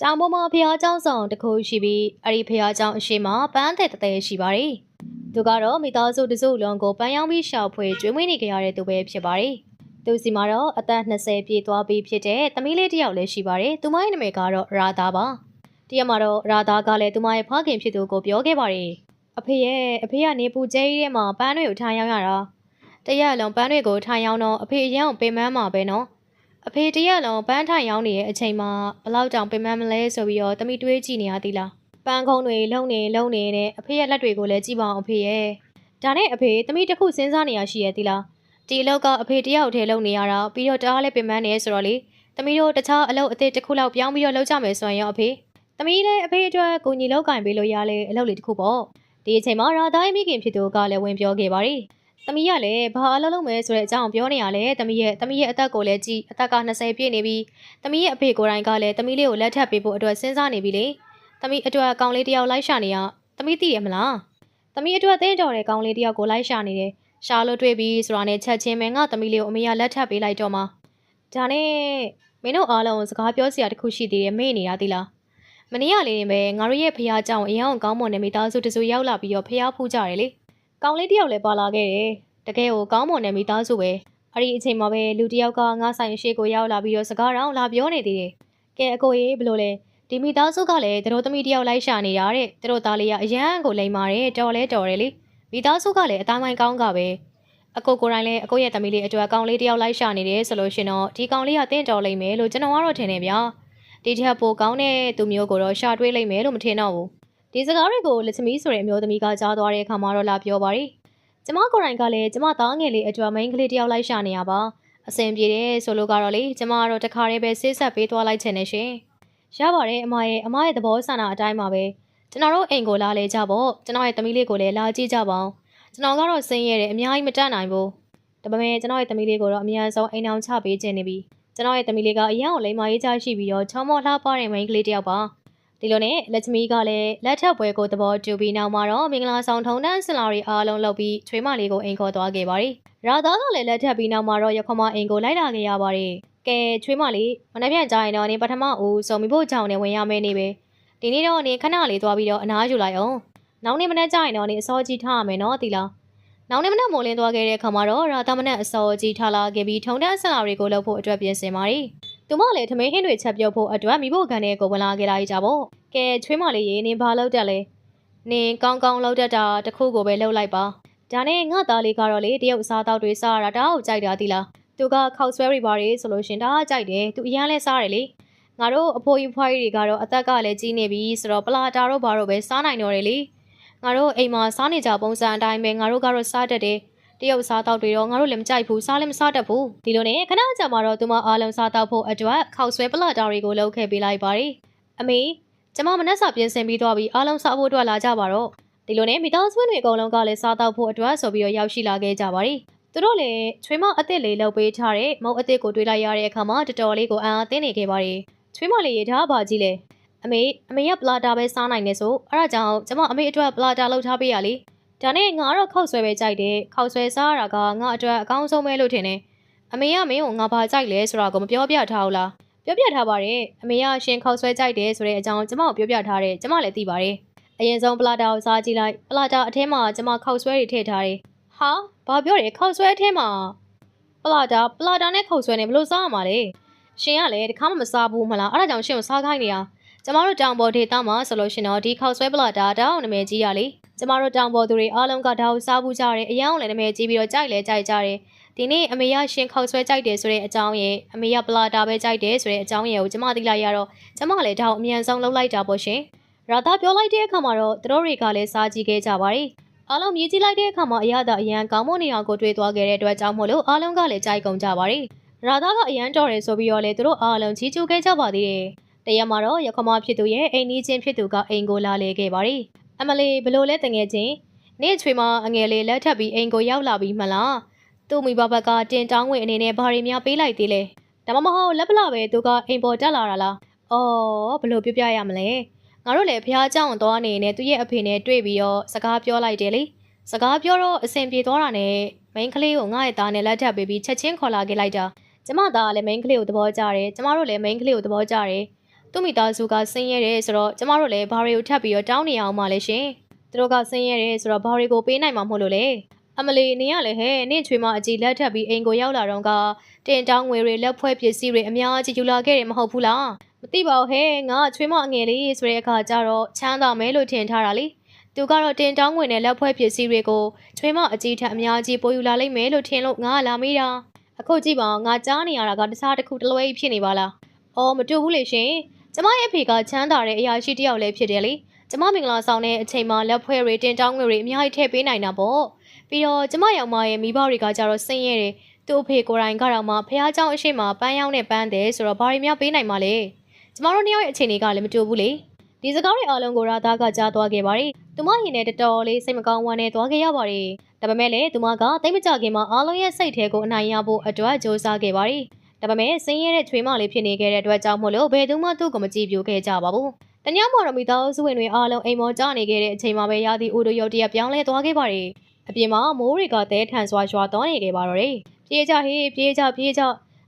တောင်ပေါ်မှာဖះเจ้าဆောင်တစ်ခုရှိပြီးအဲ့ဒီဖះเจ้าအရှိမပန်းတဲ့တဲ့ရှိပါတယ်။သူကတော့မိသားစုတစုလုံးကိုပန်းရောင်းပြီးရှောက်ဖွေကျွေးမွေးနေကြရတဲ့သူပဲဖြစ်ပါတယ်။သူစီမှာတော့အသက်20ပြည့်သွားပြီးဖြစ်တဲ့သမီးလေးတစ်ယောက်လည်းရှိပါတယ်။သူမရဲ့နာမည်ကတော့ရာသာပါ။တရက်မှာတော့ရာသာကလည်းသူမရဲ့ဖခင်ဖြစ်သူကိုပြောခဲ့ပါတယ်။အဖေရဲ့အဖေကနေပူကျဲကြီးထဲမှာပန်းတွေကိုထားရောင်းရတာ။တရက်လုံးပန်းတွေကိုထားရောင်းတော့အဖေအရင်ကပင်ပန်းမှာပဲနော်။ အဖေတရက်လုံးပန်းထိုင်ရောင်းနေတဲ့အချိန်မှာဘလောက်တောင်ပင်ပန်းမလဲဆိုပြီးတော့တမိတွေးကြည့်နေရသေးလားပန်းကုန်းတွေလုံနေလုံနေနဲ့အဖေရဲ့လက်တွေကိုလည်းကြည့်ပါအောင်အဖေရဲ့ဒါနဲ့အဖေတမိတစ်ခုစဉ်းစားနေရရှိရသေးလားဒီအလုပ်ကအဖေတယောက်တည်းလုပ်နေရတာပြီးတော့တအားလည်းပင်ပန်းနေဆိုတော့လေတမိတို့တခြားအလုပ်အသစ်တစ်ခုလောက်ပြောင်းပြီးတော့လုပ်ကြမယ်ဆိုရင်ရောအဖေတမိလည်းအဖေအတွက်ကိုညီလောက်ကင်ပေးလို့ရလေအလုပ်လေးတစ်ခုပေါ့ဒီအချိန်မှာရာသားမိခင်ဖြစ်သူကလည်းဝင်ပြောခဲ့ပါ တယ် ။သမီးကလည်းဘာအလုပ်လုပ်မယ်ဆိုတဲ့အကြောင်းပြောနေရလဲ။သမီးရဲ့သမီးရဲ့အသက်ကိုလည်းကြည့်အသက်က20ပြည့်နေပြီ။သမီးရဲ့အဖေကိုယ်တိုင်ကလည်းသမီးလေးကိုလက်ထပ်ပေးဖို့အတွက်စဉ်းစားနေပြီလေ။သမီးအတွက်အကောင်လေးတစ်ယောက်လိုက်ရှာနေရ။သမီးသိရမလား။သမီးအတွက်သင်းတော်တဲ့ကောင်လေးတစ်ယောက်ကိုလိုက်ရှာနေတယ်။ရှာလို့တွေ့ပြီဆိုတာနဲ့ချက်ချင်းပဲငါသမီးလေးကိုအမေကလက်ထပ်ပေးလိုက်တော့မှ။ဒါနဲ့မင်းတို့အားလုံးစကားပြောစရာတစ်ခုရှိသေးတယ်မေ့နေတာသိလား။မနေ့ကလေးနေပဲငါတို့ရဲ့ဖះเจ้าအရင်အောင်ကောင်းမွန်တဲ့မိသားစုတစုရောက်လာပြီးတော့ဖះဖူးကြတယ်လေ။ ကောင်လေးတစ်ယောက်လည်းပါလာခဲ့တယ်။တကယ်ကိုကောင်းမွန်တဲ့မိသားစုပဲအဲ့ဒီအချိန်မှာပဲလူတစ်ယောက်ကငါဆိုင်ရှိကိုရောက်လာပြီးတော့စကားတောင်လာပြောနေသေးတယ်ကဲအကိုကြီးဘယ်လိုလဲဒီမိသားစုကလည်းသူတို့သမီးတစ်ယောက်လိုက်ရှာနေတာတဲ့သူတို့သားလေးကအရန်ကိုလိမ်ပါတယ်တော်လဲတော်တယ်လေမိသားစုကလည်းအတိုင်းပိုင်းကောင်းကပဲအကိုကိုယ်တိုင်လည်းအကိုရဲ့သမီးလေးအတွက်ကောင်လေးတစ်ယောက်လိုက်ရှာနေတယ်ဆိုလို့ရှင်တော့ဒီကောင်လေးကတင့်တော်လိမ့်မယ်လို့ကျွန်တော်ကတော့ထင်နေဗျာဒီထက်ပိုကောင်းတဲ့သူမျိုးကိုတော့ရှာတွေးလိမ့်မယ်လို့မထင်တော့ဘူး ဒီစကားတွေကိုလက်ချမီဆိုတဲ့အမျိုးသမီးကကြားသွားတဲ့အခါမှာတော့လာပြောပါတယ်ကျမကိုယ်တိုင်ကလည်းကျမသားငယ်လေးအတွက်မိန်းကလေးတယောက်လိုက်ရှာနေရပါအဆင်ပြေတယ်ဆိုလို့ကတော့လေကျမကတော့တခါတည်းပဲဆေးဆက်ပေးသွားလိုက်ချင်နေရှင်ရပါတယ်အမရဲ့အမရဲ့သဘောဆန္ဒအတိုင်းပါပဲကျွန်တော်တို့အိမ်ကိုလာလေကြပေါ့ကျွန်တော်ရဲ့သမီးလေးကိုလည်းလာကြည့်ကြပါအောင်ကျွန်တော်ကတော့ဆင်းရဲတယ်အများကြီးမတတ်နိုင်ဘူးဒါပေမဲ့ကျွန်တော်ရဲ့သမီးလေးကိုတော့အများဆုံးအိမ်အောင်ချပေးခြင်းနေပြီကျွန်တော်ရဲ့သမီးလေးကအရင်ကလိမ္မာရေးချရှိပြီးတော့ချောင်းမောလှပတဲ့မိန်းကလေးတယောက်ပါ ဒီလိုနဲ့လက်ချမီကလည်းလက်ထပ်ပွဲကိုသဘောတူပြီးနောက်မှာတော့မင်္ဂလာဆောင်ထုံတန်းစင်လာရီအားလုံးလုပ်ပြီးချွေးမလေးကိုအိမ်ခေါ်သွားခဲ့ပါတယ်။ရာသားကလည်းလက်ထပ်ပြီးနောက်မှာတော့ရခမအိမ်ကိုလိုက်လာခဲ့ရပါတယ်။ကဲချွေးမလေးမနေ့ပြန်ကြရင်တော့နေပထမဦးစုံမိဖို့ကြောင်နေဝင်ရမယ်နေပဲ။ဒီနေ့တော့နေခဏလေးသွားပြီးတော့အနားယူလိုက်အောင်။နောက်နေ့မနေ့ကြရင်တော့နေအစောကြီးထားရမယ်နော်တီလား။နောက်နေ့မနေ့မိုးလင်းသွားခဲ့တဲ့အခါမှာတော့ရာသားမနေ့အစောကြီးထားလာခဲ့ပြီးထုံတန်းစင်လာရီကိုလုပ်ဖို့အတွက်ပြင်ဆင်ပါတယ်။ သူမလည်းထမင်းဟင်းတွေချက်ပြုတ်ဖို့အတွက်မိဖို့ကန်တဲ့ကိုဝင်လာခဲ့လိုက်ကြပေါ့။ကဲချွေးမလေးရေနင်ဘာလုပ်တက်လဲ။နင်ကောင်းကောင်းလုပ်တတ်တာတစ်ခုကိုပဲလုပ်လိုက်ပါ။ဒါနဲ့ငါသားလေးကတော့လေတရုတ်စားတောက်တွေစားရတာတအားကိုကြိုက်တာသီလား။သူကခောက်ဆွဲရီပါတွေဆိုလို့ရှင်တအားကြိုက်တယ်။သူအရန်လဲစားတယ်လေ။ငါတို့အဖိုးကြီးဖွားကြီးတွေကတော့အသက်ကလည်းကြီးနေပြီဆိုတော့ပလာတာတို့ဘာတို့ပဲစားနိုင်တော့တယ်လေ။ငါတို့အိမ်မှာစားနေကြပုံစံအတိုင်းပဲငါတို့ကတော့စားတတ်တယ်။ တရုတ်စားတောက်တွေတော့ငါတို့လည်းမကြိုက်ဘူးစားလည်းမစားတတ်ဘူးဒီလိုနဲ့ခဏကြာမှတော့သူမအားလုံးစားတောက်ဖို့အတွက်ခောက်ဆွဲပလာတာတွေကိုလုပ်ခဲ့ပေးလိုက်ပါတယ်အမေကျမမနှက်စာပြင်ဆင်ပြီးသွားပြီးအားလုံးစားဖို့အတွက်လာကြပါတော့ဒီလိုနဲ့မိသားစုဝင်တွေအကုန်လုံးကလည်းစားတောက်ဖို့အတွက်ဆိုပြီးတော့ရောက်ရှိလာခဲ့ကြပါတယ်သူတို့လည်းချွေးမအစ်စ်လေးလုပ်ပေးထားတဲ့မုံအစ်စ်ကိုတွေးလိုက်ရတဲ့အခါမှာတော်တော်လေးကိုအံ့အားသင်းနေခဲ့ပါတယ်ချွေးမလေးရေဒါကဘာကြီးလဲအမေအမေကပလာတာပဲစားနိုင်နေဆိုအဲ့ဒါကြောင့်ကျမအမေအတွက်ပလာတာလုပ်ထားပေးရလေ ဒါနဲ့ငါကတော့ခောက်ဆွဲပဲကြိုက်တယ်ခောက်ဆွဲစားရတာကငါအတွက်အကောင်းဆုံးပဲလို့ထင်တယ်အမေကမင်းကိုငါဘာကြိုက်လဲဆိုတာကိုမပြောပြထားဘူးလားပြောပြထားပါတယ်အမေကရှင်ခောက်ဆွဲကြိုက်တယ်ဆိုတဲ့အကြောင်းကျမကိုပြောပြထားတယ်ကျမလည်းသိပါတယ်အရင်ဆုံးပလာတာကိုစားကြည့်လိုက်ပလာတာအထဲမှာကျမခောက်ဆွဲတွေထည့်ထားတယ်ဟာဘာပြောတယ်ခောက်ဆွဲအထဲမှာပလာတာပလာတာနဲ့ခောက်ဆွဲနဲ့ဘယ်လိုစားရမှာလဲရှင်ကလည်းတခါမှမစားဘူးမလားအဲ့ဒါကြောင့်ရှင်ကိုစားခိုင်းနေတာကျမတို့တောင်ပေါ်ဒေသမှာဆိုလို့ရှင်တော့ဒီခောက်ဆွဲပလာတာတောင်းနာမည်ကြီးရလေ ကျမတို့တောင်ပေါ်သူတွေအားလုံးကဒါကိုစားဘူးကြတယ်အယောင်လည်းနာမည်ကြီးပြီးတော့ကြိုက်လဲကြိုက်ကြတယ်ဒီနေ့အမေရရှင်ခောက်ဆွဲကြိုက်တယ်ဆိုတဲ့အကြောင်းရဲ့အမေရပလာတာပဲကြိုက်တယ်ဆိုတဲ့အကြောင်းရဲ့ကိုကျမသိလိုက်ရတော့ကျမလည်းဒါကိုအမြန်ဆုံးလုပ်လိုက်တာပေါ့ရှင်ရာသာပြောလိုက်တဲ့အခါမှာတော့သူတို့တွေကလည်းစားကြည့်ခဲ့ကြပါတယ်အားလုံးမြည်ကြည့်လိုက်တဲ့အခါမှာအရသာအရန်ကောင်းမွန်နေအောင်ကိုတွေ့သွားခဲ့တဲ့အတွက်ကြောင့်မို့လို့အားလုံးကလည်းကြိုက်ကုန်ကြပါတယ်ရာသာကအရန်တော်တယ်ဆိုပြီးတော့လေသူတို့အားလုံးချီးကျူးခဲ့ကြပါသေးတယ်တရက်မှာတော့ရခမဖြစ်သူရဲ့အိမ်နီးချင်းဖြစ်သူကအိမ်ကိုလာလေခဲ့ပါတယ် အမလီဘလို့လဲတငယ်ချင်းနေ့ချွေမအငယ်လေးလက်ထပ်ပြီးအိမ်ကိုရောက်လာပြီးမလားသူ့မိဘဘက်ကတင်တောင်းဝင်အနေနဲ့ဘာတွေများပေးလိုက်သေးလဲဒါမှမဟုတ်လက်ပလာပဲသူကအိမ်ပေါ်တက်လာတာလားအော်ဘလို့ပြပြရမလဲငါတို့လည်းဖះเจ้าအောင်သွားနေနဲ့သူ့ရဲ့အဖေနဲ့တွေ့ပြီးတော့စကားပြောလိုက်တယ်လေစကားပြောတော့အဆင်ပြေသွားတာနဲ့မိန်းကလေးကိုငါ့ရဲ့သားနဲ့လက်ထပ်ပေးပြီးချက်ချင်းခေါ်လာခဲ့လိုက်တာကျမသားကလည်းမိန်းကလေးကိုသဘောကျတယ်ကျမတို့လည်းမိန်းကလေးကိုသဘောကျတယ် သူ့မိသားစုကဆင်းရဲတယ်ဆိုတော့ကျမတို့လည်းဘာတွေကိုထပ်ပြီးတော့တောင်းနေရအောင်မလဲရှင်သူတို့ကဆင်းရဲတယ်ဆိုတော့ဘာတွေကိုပေးနိုင်မှာမဟုတ်လို့လေအမလီနင်ကလည်းဟဲ့နင့်ချွေမအကြီးလက်ထပ်ပြီးအိမ်ကိုရောက်လာတော့ကတင်တောင်းငွေတွေလက်ဖွဲ့ပစ္စည်းတွေအများကြီးယူလာခဲ့တယ်မဟုတ်ဘူးလားမသိပါဘူးဟဲ့ငါချွေမအငယ်လေးဆိုတဲ့အခါကျတော့ချမ်းသာမယ်လို့ထင်ထားတာလေသူကတော့တင်တောင်းငွေနဲ့လက်ဖွဲ့ပစ္စည်းတွေကိုချွေမအကြီးထက်အများကြီးပို့ယူလာလိမ့်မယ်လို့ထင်လို့ငါကလာမေးတာအခုကြည့်ပါငါကြားနေရတာကတခြားတစ်ခုတစ်လွဲကြီးဖြစ်နေပါလားအော်မတူဘူးလေရှင် ကျမရဲ့အဖေကချမ်းသာတဲ့အရာရှိတစ်ယောက်လည်းဖြစ်တယ်လေကျမမင်္ဂလာဆောင်တဲ့အချိန်မှာလက်ဖွဲ့တွေတင်တောင်းငွေတွေအများကြီးထည့်ပေးနိုင်တာပေါ့ပြီးတော့ကျမရောက်မရဲ့မိဘတွေကကြတော့ဆင်းရဲတယ်သူ့အဖေကိုယ်တိုင်ကတော့မှဖះเจ้าအရှိမပန်းရောက်နဲ့ပန်းတယ်ဆိုတော့ဘာတွေများပေးနိုင်မှာလဲကျမတို့နှစ်ယောက်ရဲ့အခြေအနေကလည်းမတူဘူးလေဒီစကားတွေအားလုံးကိုရာသားကကြားသွားခဲ့ပါတယ်သူမရင်နဲ့တော်တော်လေးစိတ်မကောင်းဝမ်းနဲ့သွားခဲ့ရပါတယ်ဒါပေမဲ့လည်းသူမကတိတ်မကြခင်မှာအားလုံးရဲ့စိတ်ထဲကိုအနိုင်ရဖို့အတွက်ကြိုးစားခဲ့ပါတယ် ဒါပေမဲ့ဆင်းရဲတဲ့ချွေးမလေးဖြစ်နေခဲ့တဲ့အတွက်ကြောင့်မို့လို့ဘယ်သူမှသူ့ကိုမကြည့်ပြခဲ့ကြပါဘူး။တ냐မော်ရမီသားစုဝင်တွေအားလုံးအိမ်မော်ကြနေခဲ့တဲ့အချိန်မှာပဲရာသီဥတုရုတ်တရက်ပြောင်းလဲသွားခဲ့ပါတယ်။အပြင်မှာမိုးတွေကတဲထန်စွာရွာသွားနေခဲ့ပါတော့တယ်။ပြေးကြဟေးပြေးကြပြေးကြ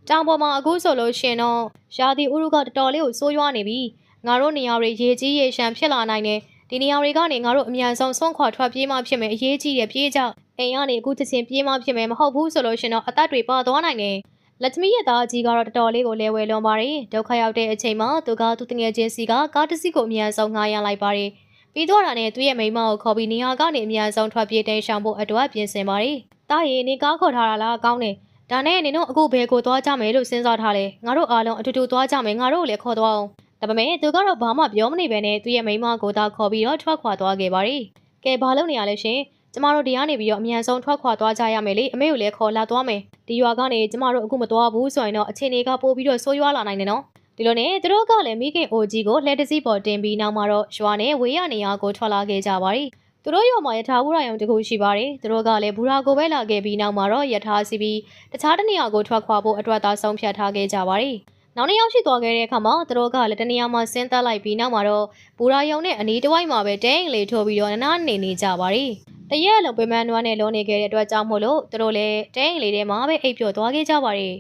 တောင်ပေါ်မှာအခုဆိုလို့ရှင်တော့ရာသီဥတုကတော်တော်လေးကိုဆိုးရွားနေပြီ။ငါတို့နေရာတွေရေကြီးရေရှမ်းဖြစ်လာနိုင်တယ်။ဒီနေရာတွေကနေငါတို့အမြန်ဆုံးဆွန့်ခွာထွက်ပြေးမှဖြစ်မယ်အရေးကြီးတယ်ပြေးကြအိမ်ကနေအခုတစ်ချင်းပြေးမှဖြစ်မယ်မဟုတ်ဘူးဆိုလို့ရှင်တော့အသက်တွေပါသွားနိုင်တယ် လက်သမီးရဲ့သားအကြီးကတော့တော်တော်လေးကိုလဲဝဲလွန်ပါတယ်ဒုက္ခရောက်တဲ့အချိန်မှာသူကသူတငယ်ချင်းစီကကားတစ်စီးကိုအမြန်ဆုံးငှားရလိုက်ပါတယ်ပြီးတော့တာနဲ့သူ့ရဲ့မိန်းမကိုခေါ်ပြီးနေရာကနေအမြန်ဆုံးထွက်ပြေးတိမ်းရှောင်ဖို့အတွက်ပြင်ဆင်ပါတယ်တားရီနေကားခေါ်ထားတာလားကောင်းတယ်ဒါနဲ့နင်တို့အခုဘယ်ကိုသွားကြမယ်လို့စဉ်းစားထားလဲငါတို့အားလုံးအတူတူသွားကြမယ်ငါတို့ကိုလည်းခေါ်သွားအောင်ဒါပေမဲ့သူကတော့ဘာမှပြောမနေပဲနဲ့သူ့ရဲ့မိန်းမကိုသာခေါ်ပြီးတော့ထွက်ခွာသွားခဲ့ပါတယ်ကဲဘာလုပ်နေရလဲရှင် ကျမတို့ဒီကနေပြီးတော့အမြန်ဆုံးထွက်ခွာသွားကြရမယ်လေအမေကိုလည်းခေါ်လာသွားမယ်ဒီရွာကနေကျမတို့အခုမသွားဘူးဆိုရင်တော့အခြေအနေကပိုပြီးတော့ဆိုးရွားလာနိုင်တယ်နော်ဒီလိုနဲ့သူတို့ကလည်းမိခင်အိုကြီးကိုလက်တစည်းပေါ်တင်ပြီးနောက်မှာတော့ရွာနဲ့ဝေးရနေရာကိုထွက်လာခဲ့ကြပါရီသူတို့ရွာမှာယထာဘူးရယုံတခုရှိပါတယ်သူတို့ကလည်းဘူရာကိုပဲလာခဲ့ပြီးနောက်မှာတော့ယထာစီပြီးတခြားတနေရာကိုထွက်ခွာဖို့အတွက်သာဆုံးဖြတ်ထားခဲ့ကြပါရီနောက်နေ့ရောက်ရှိသွားခဲ့တဲ့အခါမှာသူတို့ကလည်းတနေရာမှာဆင်းသက်လိုက်ပြီးနောက်မှာတော့ဘူရာယုံနဲ့အနီးတစ်ဝိုက်မှာပဲတဲအိမ်လေးထိုးပြီးတော့နနာနေနေကြပါရီ တရက်လုံးပင်မနွားနဲ့လုံးနေခဲ့တဲ့အတွက်ကြောင့်မို့လို့သူတို့လည်းတဲအိမ်လေးထဲမှာပဲအိပ်ပျော်သွားခဲ့ကြပါရီ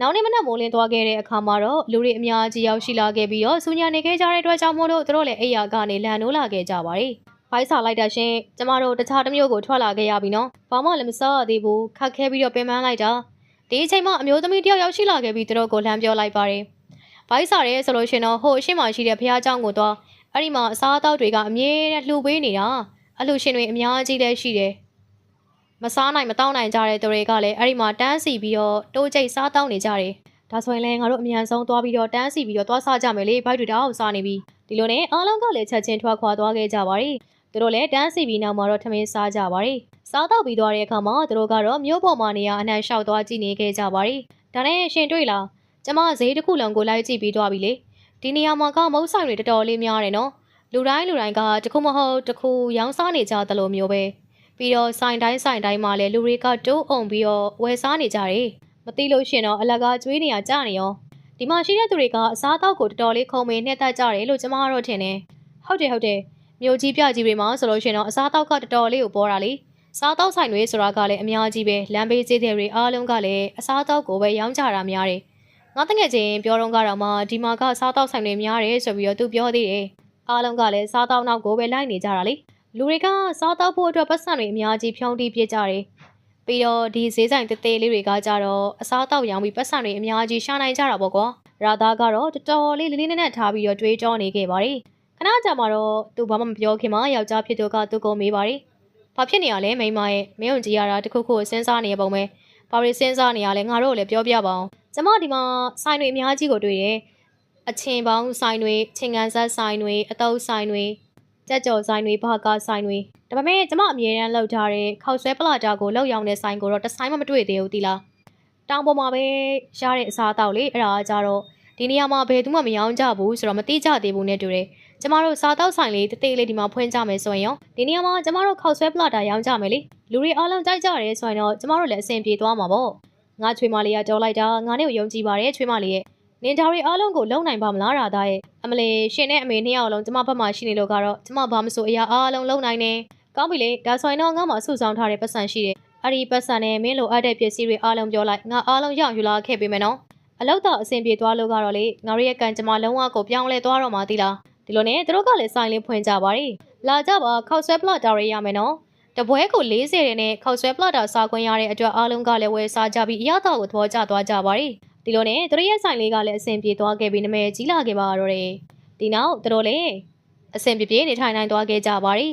နောက်နေ့မနက်မိုးလင်းသွားခဲ့တဲ့အခါမှာတော့လူတွေအများကြီးရောက်ရှိလာခဲ့ပြီးတော့ဆူညာနေခဲ့ကြတဲ့အတွက်ကြောင့်မို့လို့သူတို့လည်းအိယာကနေလန်နိုးလာခဲ့ကြပါရီဖိုက်စာလိုက်တာရှင်ကျမတို့တခြားတစ်မျိုးကိုထွက်လာခဲ့ရပြီနော်ဘာမှလည်းမစားရသေးဘူးခက်ခဲပြီးတော့ပင်ပန်းလိုက်တာဒီအချိန်မှာအမျိုးသမီးတယောက်ရောက်ရှိလာခဲ့ပြီးသူတို့ကိုလှမ်းပြောလိုက်ပါတယ်ဘိုက်စာရဲဆိုလို့ရှင်တော့ဟိုအရှိမရှိတဲ့ဖះเจ้าကိုတော့အဲ့ဒီမှာအစားအသောက်တွေကအမြဲတမ်းလှူပေးနေတာ အလှရှင်တွေအများကြီးလည်းရှိတယ်မစားနိုင်မတောင်းနိုင်ကြတဲ့သူတွေကလည်းအဲ့ဒီမှာတန်းစီပြီးတော့တိုးကျိတ်စားတောင်းနေကြတယ်ဒါဆိုရင်လည်းငါတို့အမြန်ဆုံးသွားပြီးတော့တန်းစီပြီးတော့သွားစားကြမယ်လေဘိုက်တွေတောက်စားနေပြီဒီလိုနဲ့အားလုံးကလည်းချက်ချင်းထွက်ခွာသွားခဲ့ကြပါရီသူတို့လည်းတန်းစီပြီးနောက်မှာတော့ထမင်းစားကြပါရီစားတော့ပြီးသွားတဲ့အခါမှာသူတို့ကတော့မြို့ပေါ်မှာနေရအနှံလျှောက်သွားကြည့်နေခဲ့ကြပါရီဒါနဲ့ရှင်တွေ့လားကျမဈေးတစ်ခုလုံးကိုလိုက်ကြည့်ပြီးသွားပြီလေဒီနေရာမှာကမုတ်ဆိုင်တွေတော်တော်လေးများတယ်နော် လူတိုင်းလူတိုင်းကတခုမဟုတ်တခုရောင်းစားနေကြသလိုမျိုးပဲပြီးတော့ဆိုင်တိုင်းဆိုင်တိုင်းမှာလည်းလူတွေကတိုးအောင်ပြီးတော့ဝယ်စားနေကြတယ်မသိလို့ရှင်တော့အလကားကျွေးနေရကြနေရောဒီမှာရှိတဲ့သူတွေကအစားအသောက်ကိုတော်တော်လေးခုံမေနှက်တတ်ကြတယ်လို့ကျမကတော့ထင်တယ်ဟုတ်တယ်ဟုတ်တယ်မြို့ကြီးပြကြီးတွေမှာဆိုလို့ရှင်တော့အစားအသောက်ကတော်တော်လေးကိုပေါ်တာလေစားတောက်ဆိုင်တွေဆိုတာကလည်းအများကြီးပဲလမ်းဘေးဈေးတွေအားလုံးကလည်းအစားအသောက်ကိုပဲရောင်းကြတာများတယ်ငါတငယ်ချင်းပြောတော့ကတော့မှဒီမှာကစားတောက်ဆိုင်တွေများတယ်ဆိုပြီးတော့သူပြောသေးတယ် အားလုံးကလည်းစားတောက်နောက်ကိုပဲလိုက်နေကြတာလေလူတွေကစားတောက်ဖို့အတွက်ပတ်စံတွေအများကြီးဖြုံးတီးပြကြတယ်ပြီးတော့ဒီဈေးဆိုင်တဲတဲလေးတွေကကြတော့အစားတောက်ရောင်းပြီးပတ်စံတွေအများကြီးရှာနိုင်ကြတာပေါ့ကွာရာသားကတော့တော်တော်လေးလေးလေးနက်နက်ထားပြီးတော့တွေးကြောနေခဲ့ပါတယ်ခဏကြာမှတော့သူဘာမှမပြောခင်မှာယောက်ျားဖြစ်သူကသူ့ကိုမေးပါတယ်ဘာဖြစ်နေရလဲမိန်းမရဲ့မင်းုံကြီးရတာတခုခုစဉ်းစားနေရပုံပဲဘာတွေစဉ်းစားနေရလဲငါတို့လည်းပြောပြပါအောင်ကျမဒီမှာဆိုင်တွေအများကြီးကိုတွေ့တယ် အချင်းပေါင်းဆိုင်တွေချင်းကန်ဆက်ဆိုင်တွေအတုပ်ဆိုင်တွေကြက်ကြော်ဆိုင်တွေဘာကာဆိုင်တွေဒါပေမဲ့ကျမအမြဲတမ်းလောက်ထားတဲ့ခောက်ဆွဲပလာတာကိုလောက်ရောင်းတဲ့ဆိုင်ကိုတော့တစ်ဆိုင်မှမတွေ့သေးဘူးတီလားတောင်ပေါ်မှာပဲရတဲ့အစားအသောက်လေအဲ့ဒါကြတော့ဒီနေရာမှာဘယ်သူမှမရောင်းကြဘူးဆိုတော့မသိကြသေးဘူးနဲ့တူတယ်ကျမတို့စားတောက်ဆိုင်လေးတသေးလေးဒီမှာဖွင့်ကြမယ်ဆိုရင်ရောဒီနေရာမှာကျမတို့ခောက်ဆွဲပလာတာရောင်းကြမယ်လေလူတွေအားလုံးကြိုက်ကြတယ်ဆိုရင်တော့ကျမတို့လည်းအဆင်ပြေသွားမှာပေါ့ငါချွေမလေးကကြောလိုက်တာငါနဲ့ကိုယုံကြည်ပါတယ်ချွေမလေးရဲ့ နင်ဒါတွေအားလုံးကိုလုံနိုင်ပါမလားရာသားရဲ့အမလေးရှင်နဲ့အမေနှစ်ယောက်လုံးကျမဘက်မှာရှိနေလို့ကတော့ကျမဘာမဆိုအရာအားလုံးလုံနိုင်နေကောင်းပြီလေဒါဆိုရင်တော့ငါမှစုဆောင်ထားတဲ့ပတ်စံရှိတယ်အဲ့ဒီပတ်စံနဲ့မင်းလိုအပ်တဲ့ပစ္စည်းတွေအားလုံးပြောလိုက်ငါအားလုံးရောက်ယူလာခဲ့ပေးမယ်နော်အလောက်တော့အဆင်ပြေသွားလို့ကတော့လေငါတို့ရဲ့ကံကြမ္မာလုံးဝကိုပြောင်းလဲသွားတော့မှသီလားဒီလိုနဲ့သူတို့ကလည်းဆိုင်လေးဖွင့်ကြပါရီလာကြပါခောက်ဆွဲပလတ်တာရရမယ်နော်တပွဲကို40ရဲနဲ့ခောက်ဆွဲပလတ်တာစားခွင့်ရတဲ့အတွက်အားလုံးကလည်းဝယ်စားကြပြီးအရသာကိုသဘောကျသွားကြပါရီ ဒီလိုနဲ့သူတို့ရဲ့ဆိုင်လေးကလည်းအဆင်ပြေသွားခဲ့ပြီးနမဲကြီးလာခဲ့ပါတော့တယ်ဒီနောက်သူတို့လည်းအဆင်ပြေပြေနေထိုင်နိုင်သွားခဲ့ကြပါရီ